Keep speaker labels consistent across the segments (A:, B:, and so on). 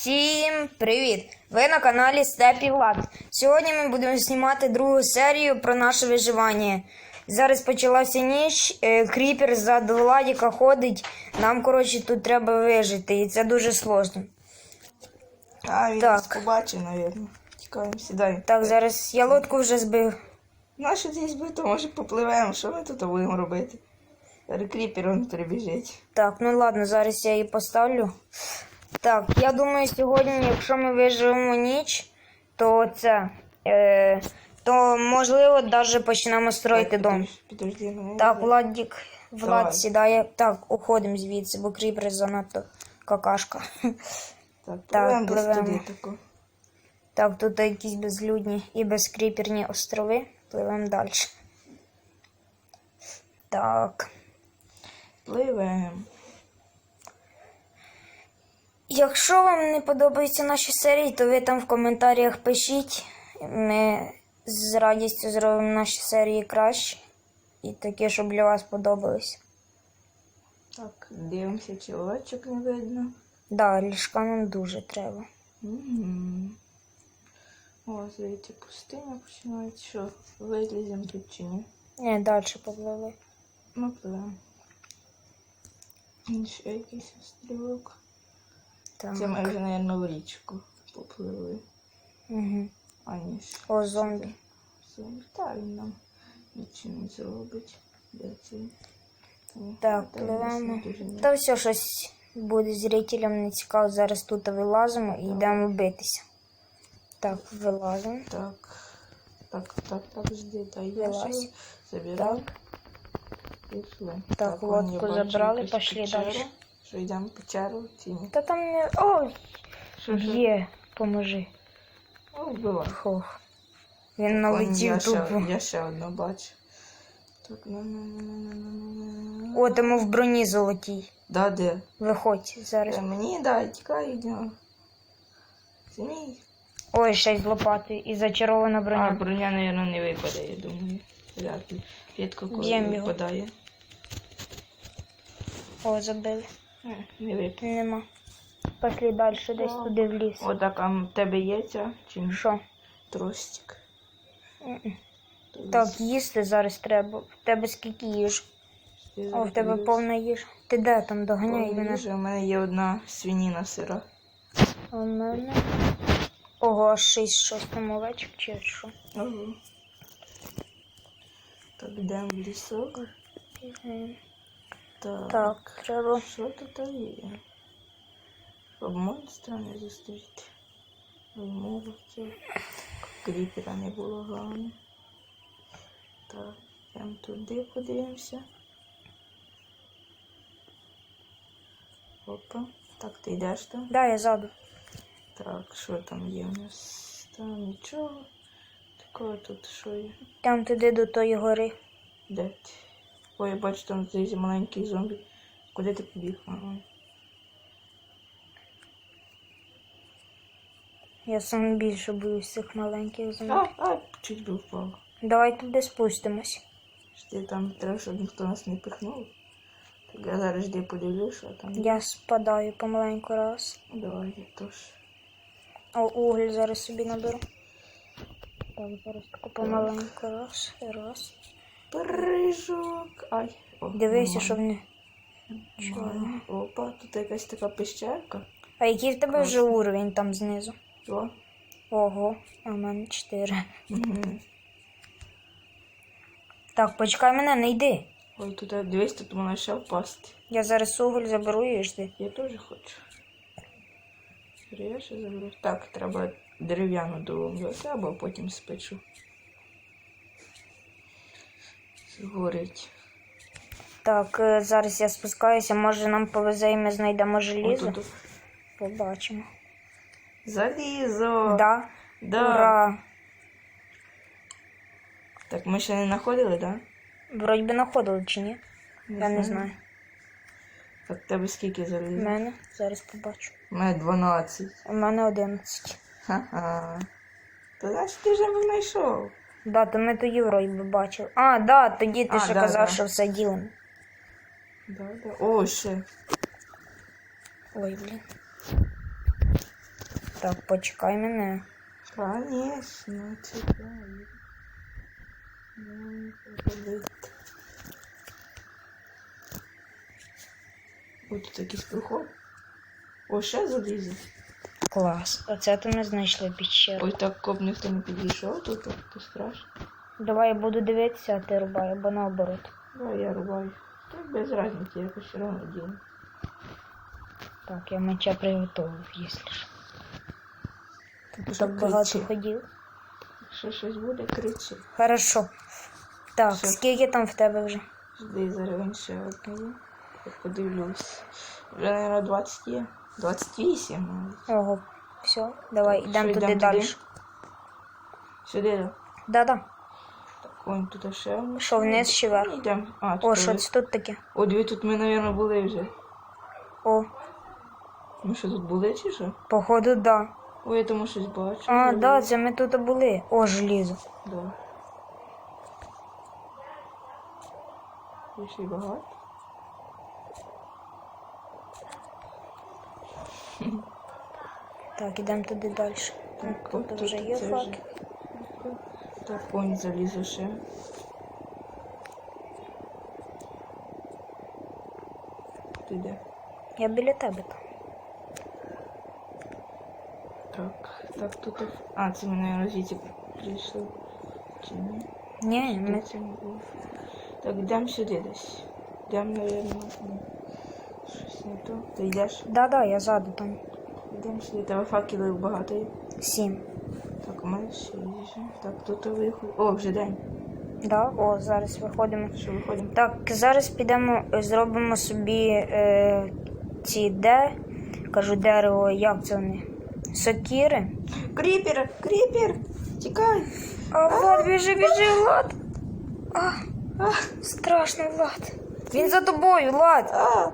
A: Всім привіт! Ви на каналі Степі Влад. Сьогодні ми будемо знімати другу серію про наше виживання. Зараз почалася ніч, е, кріпер ззаду Владіка ходить. Нам, коротше, тут треба вижити, і це дуже сложно.
B: А, він
A: Так.
B: нас побачив, навірно. Тікаємо, сідаємо.
A: Так, зараз я лодку вже збив.
B: Нащо здесь бито, може попливемо, що ми тут будемо робити? Кріпер он прибіжить.
A: Так, ну ладно, зараз я її поставлю. Так, я думаю, сьогодні, якщо ми виживемо ніч, то це. Е, то можливо навіть почнемо строїти
B: Так,
A: дом.
B: підож- Підожди, ну,
A: Так, Владік, Влад
B: Давай.
A: сідає. Так, уходимо звідси, бо кріпер занадто какашка.
B: Так,
A: Так,
B: пливемо.
A: Так, тут якісь безлюдні і безкріперні острови. Пливемо далі. Так.
B: Пливемо.
A: Якщо вам не подобаються наші серії, то ви там в коментарях пишіть. Ми з радістю зробимо наші серії краще. І такі, щоб для вас подобались.
B: Так, дивимося, чи очок не видно.
A: Да, ліжка нам дуже треба.
B: Мгм. О, звідти пустиня починається. Що, виліземо тут чи ні?
A: Не, далі попливли.
B: Ми пливемо. Ще якийсь острівок.
A: Так.
B: Це ми вже, мабуть, в річку попливли.
A: Угу.
B: А ні.
A: О, зомбі.
B: Зомбі. Та він нам нічого не зробить.
A: Так,
B: та
A: пливемо. Та все щось буде зрителям не цікаво. Зараз тут вилазимо і йдемо битися. Так, вилазимо.
B: Так. Так, так, так, жди, та йдеш.
A: Вилазь.
B: Забирай.
A: Так.
B: Пішли.
A: Так,
B: вон
A: лодку забрали, пошли
B: печеру. Що йдемо в печеру чи ні?
A: Та там не. Ой,
B: Що, що?
A: є, поможи.
B: О, вбивай.
A: Хох. Він налетів
B: я ще,
A: тупо.
B: я ще одну бачу. Так, ну, ну, ну, ну, ну, ну.
A: О, тому в броні золотій.
B: Да, де?
A: Виходь зараз.
B: Е, Мені, да, тікай від нього. Це.
A: Ой, ще й з лопатою і зачарована
B: А,
A: броня.
B: броня, мабуть, не випаде, я думаю. Вряд ли. Рідко коли
A: Б'єм його.
B: випадає.
A: О, забили.
B: Не випаде.
A: Нема. Пошли далі, десь
B: Так.
A: туди в ліс.
B: Отак, а в тебе є ця чи ні?
A: Що?
B: тростик?
A: М-м. Так, їсти зараз треба. В тебе скільки їж? О, в тебе повна їжа. Ти де там доганяй мене?
B: У мене є одна свиніна сира.
A: А в мене. Ого, аж шість шостому овечок чи що?
B: Ого. Так, йдемо в лісок.
A: Мгм.
B: Так.
A: Так, треба.
B: Що тут є? Щоб монстра не зустріти. Цього. Кріпера не було головне. Так, йдемо туди подивимося. Опа. Так, ти йдеш там?
A: Да, я ззаду.
B: Так, що там є у нас? Там нічого. Такого тут що є?
A: Там туди до тої гори.
B: Де? Ой, я бачу там цей маленький зомбі. Куди ти побіг? Ага.
A: Я сам більше боюсь цих маленьких
B: А,
A: зомбі.
B: а, чуть би впав.
A: Давай туди спустимось.
B: Жди, там треба, щоб ніхто нас не пихнув. Так я зараз жди подивлюсь, що там.
A: Я спадаю помаленьку раз.
B: Давай, я теж.
A: О, уголь зараз собі наберу. Так, зараз таку помаленьку раз. Раз.
B: Прыжок. Ай. О,
A: Дивися, щоб
B: нормально.
A: не. Чого?
B: Опа, тут якась така пещерка.
A: А який в тебе вже уровень там знизу?
B: О.
A: Ого, а в мене 4.
B: Угу.
A: Так, почекай мене, не йди.
B: Ой, тут а, дивись, тут можна ще впасти.
A: Я зараз уголь заберу і жди.
B: Я теж хочу. Я заберу. Так, треба дерев'яну доломлювати, або потім спечу. Згорить.
A: Так, е, зараз я спускаюся, може нам повезе і ми знайдемо желізо.
B: Отут.
A: Побачимо.
B: Залізо!
A: Да.
B: Да.
A: Ура!
B: Так, ми ще не знаходили, так? Да?
A: Вроді би знаходили чи ні? Я не знаю.
B: Так, тебе скільки
A: залізо?
B: У
A: мене зараз побачу.
B: У мене 12.
A: У мене 11.
B: Ха-ха. То значить ти вже знайшов.
A: Да, то ми тоді вроді би бачили. А, да, тоді ти
B: А,
A: ще
B: да,
A: казав,
B: да.
A: що все ділимо.
B: Да, да. О, ще.
A: Ой, блін. Так, почекай мене.
B: Конечно, чекай. Ну, ходи. Ось тут якийсь проход. О, ще залізо.
A: Клас. Оце то ми знайшли піщеру.
B: Ой, так коп ніхто не підійшов, тут то страшно.
A: Давай я буду дивитися, а ти рубай, або наоборот.
B: Давай я рубаю. Так без разниці, я все одно ділю.
A: Так, я меча приготував, якщо ж.
B: Що
A: так багато ходів.
B: Якщо щось буде, кричи.
A: Хорошо. Так,
B: Все.
A: скільки там в тебе вже?
B: Жди, зараз він ще одне подивлюсь. Вже, мабуть, 20 є. 28.
A: Ого, все, давай,
B: Так,
A: йдемо туди
B: йдемо
A: далі.
B: Сюди, да?
A: Да-да.
B: Так, вон тут ще.
A: Що, вниз чи вверх?
B: Йдемо. А,
A: О,
B: тут
A: що це тут таке?
B: О, дві тут ми, мабуть, були вже.
A: О,
B: Ми що тут були чи що?
A: походу, да.
B: Ой, я тому щось бачу.
A: А, да, це ми тут були. О, желізо.
B: Да. Ще й багато.
A: Так, ідемо туди далі.
B: Так,
A: Тут
B: от
A: вже
B: тут
A: є
B: це
A: факел.
B: Так, конь залізу ще. Ти де?
A: Я біля тебе там.
B: Так, так, тут. А, це ми, наверное, звідси прийшли. Чи ні?
A: Ні, ми...
B: Де це не було? Так, йдемо сюди десь. Йдемо, наверное, то. Ти йдеш?
A: Да-да, я ззаду там.
B: Йдемо сюди. Тебе факелів багато є.
A: Сім.
B: Так, у мене ще є. Так, тут виход. О, вже день.
A: Да? О, зараз виходимо.
B: Що виходимо?
A: Так, зараз підемо, е, зробимо собі е, ці де, кажу дерево, як це вони? Сокіри.
B: Кріпер! Кріпер! Тікай!
A: А, Влад, біжи, біжи, Влад. А,
B: А,
A: страшно, Влад. Він за тобою, Влад.
B: а,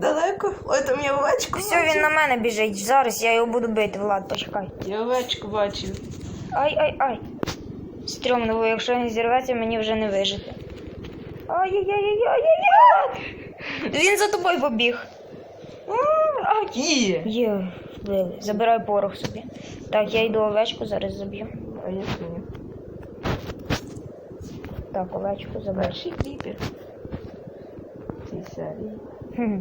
B: далеко? Ой, там я овечку
A: Все, він на мене біжить. Зараз я його буду бити, Влад, почекай.
B: Я овечку бачив.
A: Ай, ай, ай. Стрьомно, бо якщо він зірветься, мені вже не вижити. Ай-яй-яй-яй-яй-яй! Він за тобою побіг.
B: Є!
A: Є, вбили. Забирай порох собі. Так, я йду овечку зараз заб'ю.
B: А я свиню.
A: Так, овечку заберу.
B: Перший кріпер. Цій серії.
A: Хм.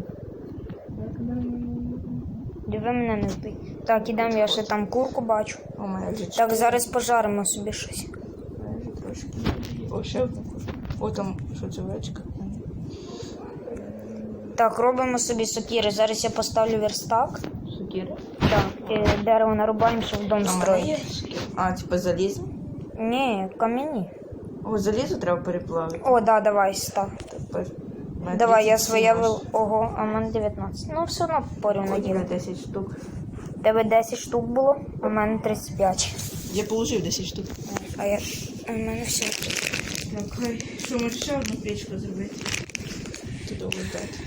A: Диви мене не вбий. Так, ідемо, я ще там курку бачу.
B: Мене
A: Так, зараз пожаримо собі щось.
B: Трошки. О, ще одна курка. О, там, що це овечка?
A: Так, робимо собі сокіри. Зараз я поставлю верстак.
B: Сукіра.
A: Так, і дерево нарубаємо, щоб дом
B: А, у мене є
A: строїти.
B: А, типа залізо?
A: Ні, кам'яні.
B: О, залізо треба переплавити.
A: О, да, давай, став.
B: Мене
A: Давай, я
B: 37
A: своє
B: аж.
A: вил. Ого, а в мене 19. Ну, все одно порів
B: Ой,
A: наділи.
B: 10 штук.
A: Тебе 10 штук було, а в мене 35.
B: Я положив 10 штук.
A: А я. У мене все.
B: Так. Що, може ще одну печку зробити? Ти довго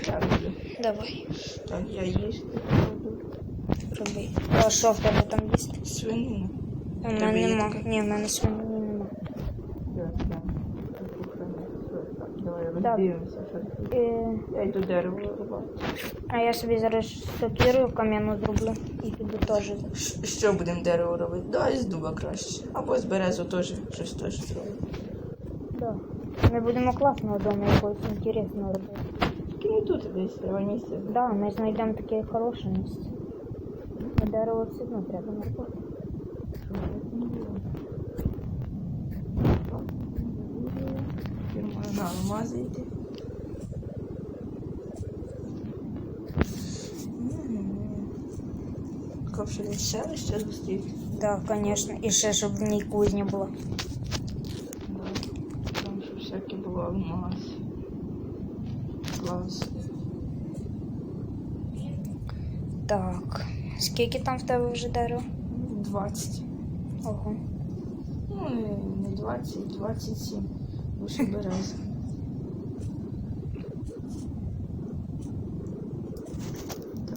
B: роблю.
A: Давай,
B: Так, я їсти
A: роби. А що в тебе там їсти?
B: Свинину.
A: У мене нема. Ні, в мене свинини нема.
B: Да, да. Так,
A: Так.
B: роздивимося. що. Я йду дерево рубати.
A: а я собі зараз сокиру кам'яну зроблю і піду теж.
B: Що будемо дерево робити? Давай з дуба краще. Або з березу теж щось теж зробимо.
A: Да. Ми будемо класного дому якогось інтересного робити.
B: Тільки не тут десь треба місце.
A: Да, ми знайдемо таке хороше місце. А дерево все одно треба нарубати.
B: На алмази йти. Ковше десь селище зустріти.
A: Так, звісно. І ще, щоб в ній кузня була.
B: Да. Там що всяке було алмаз. Клас.
A: Так. Скільки там в тебе вже дерева?
B: 20.
A: Ого.
B: Ну, не- не 20, 27. Лише береза.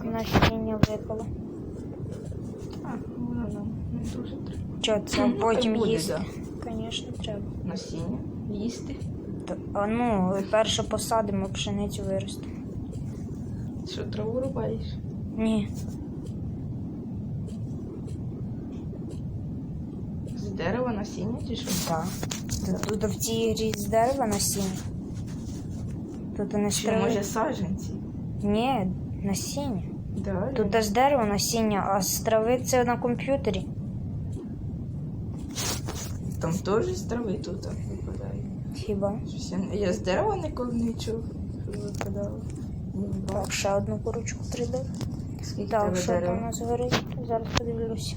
A: Насіння випало.
B: А, воно нам не дуже треба.
A: Що це потім
B: буде,
A: їсти?
B: да.
A: Звісно, треба.
B: Насіння. Їсти.
A: Та- А ну, перше посадимо, пшеницю виросте.
B: Що траву рубаєш?
A: Ні.
B: Дерево, насіння чи що?
A: Так. Тут, тут в цій грі з дерева насіння. Тут не
B: Чи
A: трави.
B: може саджанці?
A: Ні, насіння.
B: Да,
A: Тут з дерева насіння, а з трави це на комп'ютері.
B: Там теж з трави тут випадає.
A: Хіба?
B: Щось я, я з дерева ніколи не чув, що випадало.
A: Так, ще одну курочку прийде.
B: Скільки
A: Так, що там у нас горить? Зараз подивлюся.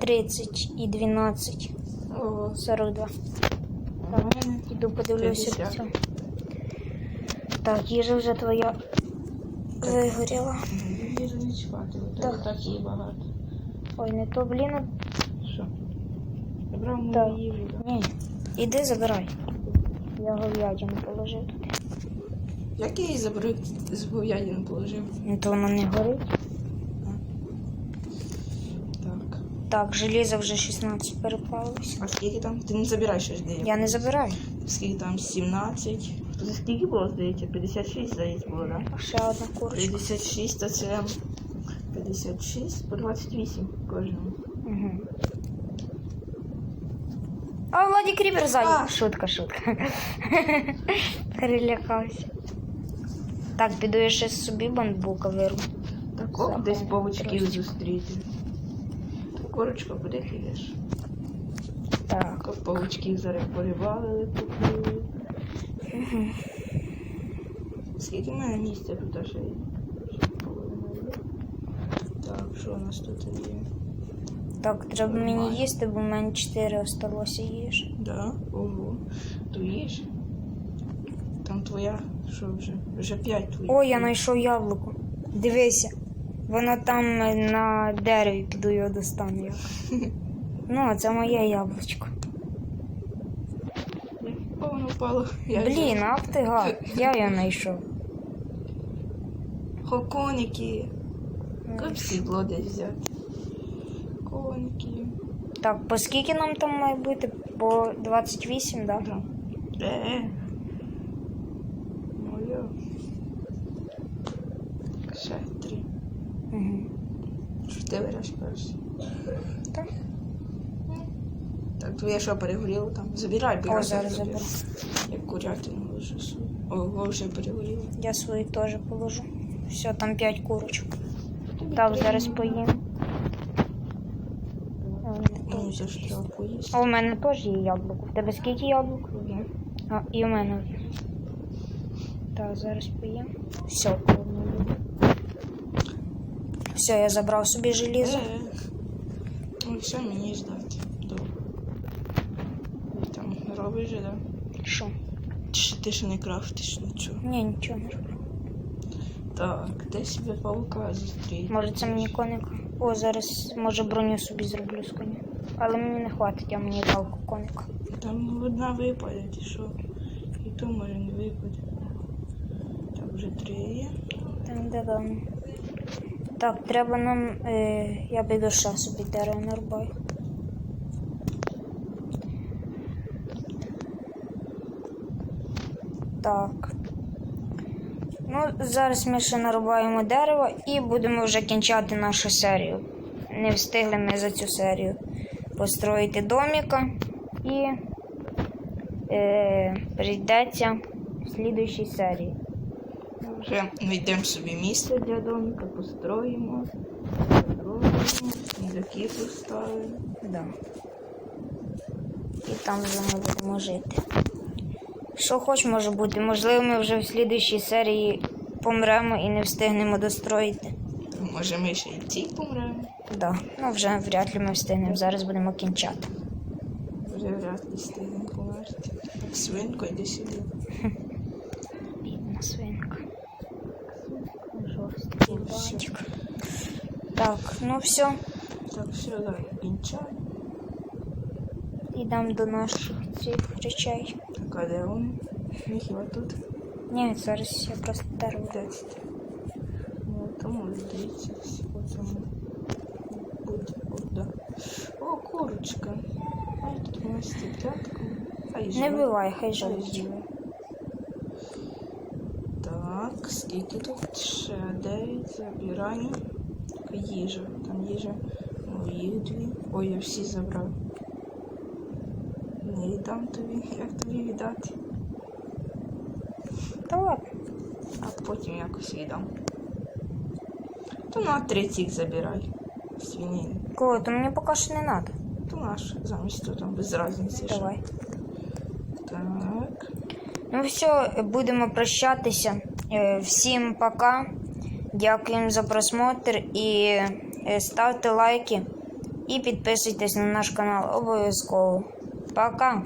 A: 30 і 12,
B: Ого,
A: 42.
B: Мене
A: Іду подивлюся
B: 50.
A: цю. Так, їжа вже твоя вигоріла.
B: їжі не чіпати,
A: Так.
B: так її багато.
A: Ой, не то, блін.
B: Що? Забрав мою їжу, да?
A: Ні. Іди забирай. Я говядину положив туди.
B: Як я її заберу, з говядину положив?
A: Ну то воно не горить.
B: Так.
A: Желізо вже 16 переплавилось.
B: А скільки там? Ти не забираєш щось де?
A: Я не забираю.
B: Скільки там? 17. Це скільки було, здається? 56, здається, було, так?
A: А ще одна курочка.
B: 56, то це 56 по 28 кожному.
A: Угу. А Владі Крібер ззаді. Шутка, шутка. Перелякався. Так, піду я ще собі бамбука вирву.
B: Так, оп, десь павучків зустріти. Курочка, куди ти?
A: Так.
B: Оп, павучків зараз порибалили, купили. Скільки в мене місця тут ще. Так, що у нас тут є?
A: Так, треба мені їсти, бо в мене 4 осталося їж.
B: Да, ого. Ту їж? Там твоя, що вже? Вже п'ять твоїх.
A: О, я знайшов яблуко. Дивися. Воно там на дереві, піду його достану. як. Ну, це моє яблучко.
B: О, воно впало. Я
A: Блін,
B: взяла.
A: ах ти гад. Я його знайшов.
B: Хоконіки. Як сідло десь взяти. Коніки.
A: Так, по скільки нам там має бути? По 28, так? Да?
B: Е. Моя. Ще три.
A: Угу.
B: Що ти береш перший?
A: Так.
B: Так, твоє що перегоріло там? Забирай, бо
A: О,
B: я
A: зараз
B: заберу. Як курятину свою. Ого, вже перегоріло.
A: Я свої теж положу. Все, там 5 курочок. Так, зараз поїм.
B: Ну, поїсти.
A: А у мене теж є яблуко. В тебе скільки яблук? А, і у мене. Так, зараз поїм. Все. Все, я забрав собі желізо.
B: Ну, все мені ждати. Добре. Там робиш же, да?
A: Що?
B: Чи ти ще не крафтиш нічого?
A: Ні, нічого не роблю.
B: Так, де себе паука зустріти?
A: Може це мені коника. О, зараз може броню собі зроблю з коня. Але мені не хватить, а мені жалко коника.
B: Там одна випаде, чи що? І то може не випаде. Так, вже три є.
A: Там? Так, треба нам. Е, я піду ще собі дерево нарубаю. Так. Ну, зараз ми ще нарубаємо дерево і будемо вже кінчати нашу серію. Не встигли ми за цю серію построїти доміка і е, прийдеться в слідуючій серії.
B: Вже знайдемо собі місце для домика, построїмо, зробимо, снігаки поставимо.
A: Да. І там вже ми будемо жити. Що хоч може бути. Можливо, ми вже в слідуючій серії помремо і не встигнемо достроїти.
B: Може ми ще й ці помремо.
A: Да. Ну вже вряд ли ми встигнемо. Зараз будемо кінчати.
B: Вже вряд ли встигнемо померти. Свинко, йди сюди.
A: Ну все.
B: Так, все, давай, кінчай.
A: Йдемо до наших цих речей.
B: Так, а де вони? Не хіба тут?
A: Ні, зараз я просто дерево.
B: Де це? Ну, тому здається, по цьому. Будь, от, да. О, курочка. Ай, тут у нас цеплятка. Ай,
A: Не
B: живе.
A: вбивай, хай
B: Ай,
A: живуть.
B: Так, скільки тут? Ще 9, забираємо. Їжа. Там їжа. Моїх дві. Ой, я всі забрав. Не віддам тобі, як тобі віддати.
A: Та ладно.
B: А потім якось віддам. То на третій забирай. Свинину.
A: Кого, то мені поки що не треба.
B: То наш замість то там без разниці. що.
A: Давай.
B: Так.
A: Ну все, будемо прощатися. Е, Всім пока. Дякуємо за просмотр і е, ставте лайки і підписуйтесь на наш канал обов'язково. Пока!